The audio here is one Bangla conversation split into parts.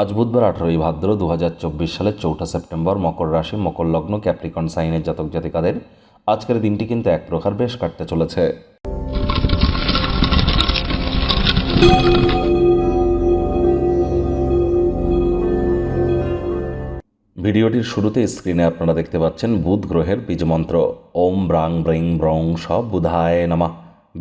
আজ বুধবার আঠারোই ভাদ্র দু হাজার চব্বিশ সালের চৌঠা সেপ্টেম্বর মকর রাশি, মকর লগ্ন, ক্যাপ্রিকন, সাইনের জাতক জাতিকাদের আজকের দিনটি কিন্তু এক প্রকার বেশ কাটতে চলেছে। ভিডিওটির শুরুতে স্ক্রিনে আপনারা দেখতে পাচ্ছেন বুধ গ্রহের বীজমন্ত্র ওম ব্রাং ব্রিং ব্রং স বুধায় নামা।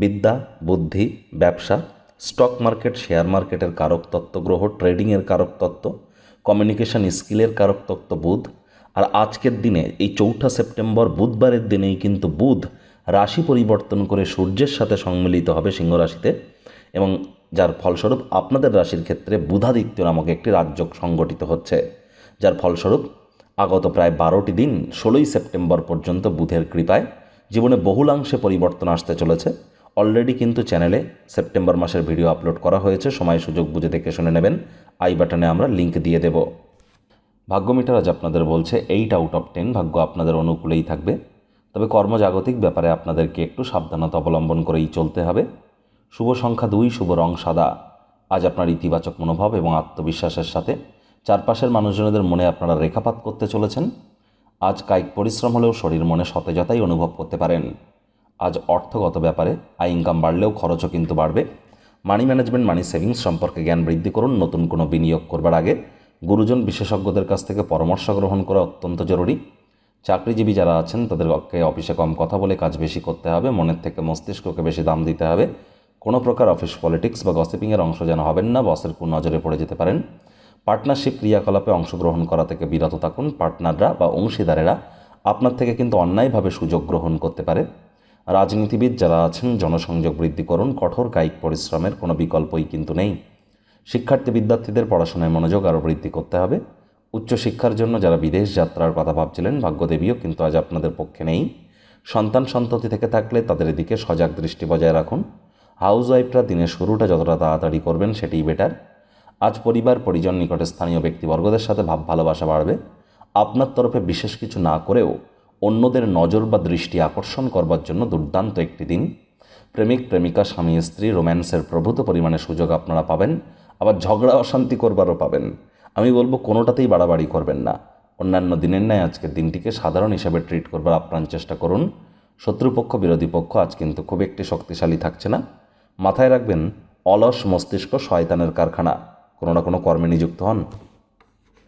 বিদ্যা, বুদ্ধি, ব্যবসা স্টক মার্কেট, শেয়ার মার্কেটের কারক তত্ত্ব গ্রহ, ট্রেডিংয়ের কারক তত্ত্ব, কমিউনিকেশন স্কিলের কারক তত্ত্ব বুধ। আর আজকের দিনে, এই চৌঠা সেপ্টেম্বর বুধবারের দিনেই কিন্তু বুধ রাশি পরিবর্তন করে সূর্যের সাথে সম্মিলিত হবে সিংহ রাশিতে। এবং যার ফলস্বরূপ আপনাদের রাশির ক্ষেত্রে বুধাদিত্য নামক একটি রাজ্য সংগঠিত হচ্ছে। যার ফলস্বরূপ আগত প্রায় বারোটি দিন, ষোলোই সেপ্টেম্বর পর্যন্ত বুধের কৃপায় জীবনে বহুলাংশে পরিবর্তন আসতে চলেছে। অলরেডি কিন্তু চ্যানেলে সেপ্টেম্বর মাসের ভিডিও আপলোড করা হয়েছে, সময়, সুযোগ বুঝে দেখে শুনে নেবেন। আই বাটনে আমরা লিঙ্ক দিয়ে দেব। ভাগ্য মিটার আজ আপনাদের বলছে এইট আউট অফ টেন ভাগ্য আপনাদের অনুকূলেই থাকবে। তবে কর্মজাগতিক ব্যাপারে আপনাদেরকে একটু সাবধানতা অবলম্বন করেই চলতে হবে। শুভ সংখ্যা দুই, শুভ রং সাদা। আজ আপনার ইতিবাচক মনোভাব এবং আত্মবিশ্বাসের সাথে চারপাশের মানুষজনদের মনে আপনারা রেখাপাত করতে চলেছেন। আজ কায়িক পরিশ্রম হলেও শরীর মনে সতেজতাই অনুভব করতে পারেন। আজ অর্থগত ব্যাপারে আয় ইনকাম বাড়লেও খরচও কিন্তু বাড়বে। মানি ম্যানেজমেন্ট মানি সেভিংস সম্পর্কে জ্ঞান বৃদ্ধি করুন, নতুন কোনো বিনিয়োগ করবার আগে। গুরুজন বিশেষজ্ঞদের কাছ থেকে পরামর্শ গ্রহণ করা অত্যন্ত জরুরি। চাকরিজীবী যারা আছেন, তাদেরকে অফিসে কম কথা বলে কাজ বেশি করতে হবে, মনের থেকে মস্তিষ্ককে বেশি দাম দিতে হবে। কোনো প্রকার অফিস পলিটিক্স বা গসিপিংয়ের অংশ যেন হবেন না বসের কোন নজরে পড়ে যেতে পারেন। পার্টনারশিপ ক্রিয়াকলাপে অংশগ্রহণ করা থেকে বিরত থাকুন। পার্টনাররা বা অংশীদারেরা আপনার থেকে কিন্তু অন্যায়ভাবে সুযোগ গ্রহণ করতে পারে। রাজনীতিবিদ যারা আছেন জনসংযোগ বৃদ্ধি করুন কঠোর কায়িক পরিশ্রমের কোনো বিকল্পই কিন্তু নেই। শিক্ষার্থী বিদ্যার্থীদের পড়াশোনায় মনোযোগ আরও বৃদ্ধি করতে হবে। উচ্চশিক্ষার জন্য যারা বিদেশ যাত্রার কথা ভাবছিলেন, ভাগ্যদেবীও কিন্তু আজ আপনাদের পক্ষে নেই। সন্তান সন্ততি থেকে থাকলে তাদের দিকে সজাগ দৃষ্টি বজায় রাখুন। হাউস ওয়াইফরা দিনের শুরুটা যতটা তাড়াতাড়ি করবেন সেটিই বেটার। আজ পরিবার, পরিজন নিকটে স্থানীয় ব্যক্তিবর্গদের সাথে ভাব ভালোবাসা বাড়বে। আপনার তরফে বিশেষ কিছু না করেও অন্যদের নজর বা দৃষ্টি আকর্ষণ করবার জন্য দুর্দান্ত একটি দিন। প্রেমিক, প্রেমিকা, স্বামী, স্ত্রী, রোম্যান্সের প্রভূত পরিমাণে সুযোগ আপনারা পাবেন, আবার ঝগড়া, অশান্তি করবারও পাবেন। আমি বলব, কোনোটাতেই বাড়াবাড়ি করবেন না। অন্যান্য দিনের ন্যায় আজকের দিনটিকে সাধারণ হিসাবে ট্রিট করবার আপ্রাণ চেষ্টা করুন। শত্রুপক্ষ, বিরোধী পক্ষ আজ কিন্তু খুব একটি শক্তিশালী থাকছে না। মাথায় রাখবেন, অলস মস্তিষ্ক শয়তানের কারখানা। কোনো না কোনো কর্মে নিযুক্ত হন।